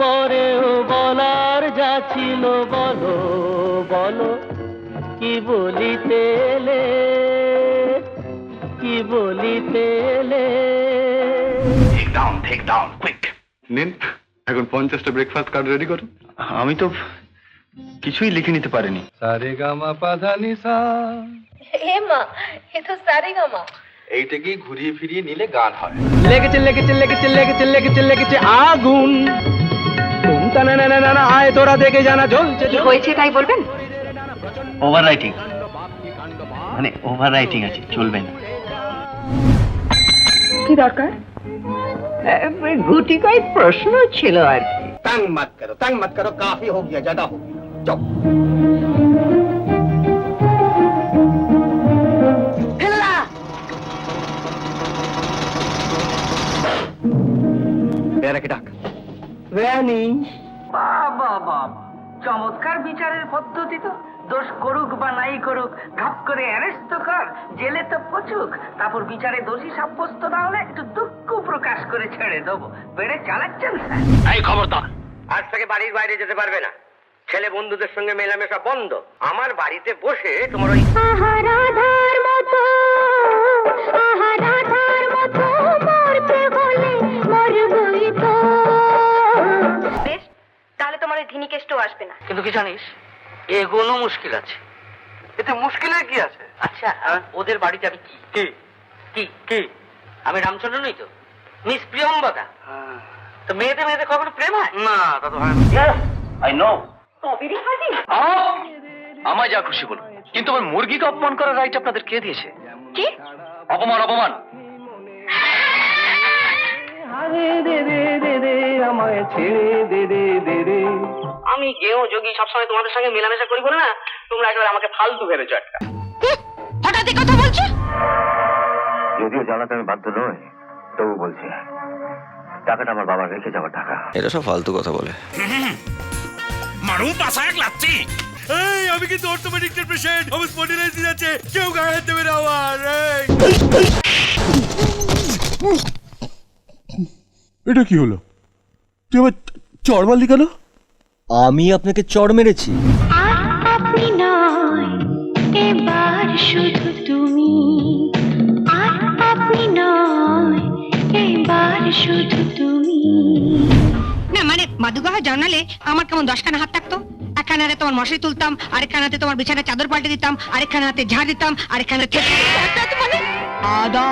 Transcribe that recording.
পরেও বলার যা ছিল বলো বলো কি বলিতে এলে কি বলিতে এলে? Take down, take down, quick. নিন এখন পঞ্চাশটা ব্রেকফাস্ট কার্ড রেডি করুন। আমি তো কিছুই লিখে নিতে পারিনি। সারে গামা পাধা নিসা এ মা এ তো সারেগামা। এইটাকেই ঘুরিয়ে ফিরিয়ে নিলে গান হয়? লেগেছে লেগেছে লেগেছে লেগেছে লেগেছে লেগেছে আগুন। না না না আয় তোরা দেখে জানা চলছে কি হয়েছে তাই বলবেন? ওভার প্রশ্ন ছিল আর কি। ডাক। ভ্যানিশ বাবা বাবা। চমৎকার বিচারের পদ্ধতি তো। দোষ করুক বা নাই করুক ঘাপ করে অ্যারেস্ট তো কর জেলে তো পচুক। তারপর বিচারে দোষী সাব্যস্ত না হলে একটু দুঃখ প্রকাশ করে ছেড়ে দেবো। বেড়ে চালাচ্ছেন এই খবরদার। আজ থেকে বাড়ির বাইরে যেতে পারবে না। ছেলে বন্ধুদের সঙ্গে মেলামেশা বন্ধ। আমার বাড়িতে বসে তোমার ওই আসবে না। কিন্তু কি জানিস এগোনো মুশকিল আছে। এতে মুশকিলের কি আছে? আচ্ছা ওদের বাড়িতে আমি কি? কি? কি? কি? আমি রামচন্দ্র নই তো? মিস প্রিয়ম্বদা। তো মেয়েদের মেয়েদের কখনো প্রেম হয়? না তা তো হয় না। I know. আমায় যা খুশি বলুন। কিন্তু আমার মুরগিকে অপমান করার রাইট আপনাদের কে দিয়েছে? কি? অপমান অপমান। আরে দে দে দে দে আমায় ছেড়ে দে দে আমি গেও যোগী সবসময় তোমাদের সঙ্গে মেলামেশা করি বলে না তোমরা একেবারে আমাকে ফালতু ভেবেছো একটা। হঠাৎ এই কথা বলছো? যদিও জানাতে আমি বাধ্য নই তবু বলছি টাকাটা আমার বাবা রেখে যাওয়ার টাকা। এটা সব ফালতু কথা বলে। মারুম পাশা এক লাচ্ছি। এই আমি কিন্তু অর্থোপেডিক্সের পেশেন্ট আমি স্পন্ডিলাইসিস আছে কেউ গায়ে হাত দেবে না আমার এটা কি হলো? তুই আবার চড় মারলি কেন? আমি আপনাকে চড় মেরেছি। আপনি নয় এবার শুধু তুমি। আর আপনি নয় এবার শুধু তুমি। না মানে মাদুগাহা জানালে আমার কেমন দশখানা হাত থাকতো? একখানা হাতে তোমার মশারি তুলতাম আরেকখানা হাতে তোমার বিছানা চাদর পাল্টে দিতাম আরেকখানা হাতে ঝাড় দিতাম আরেকখানা হাতে আদা।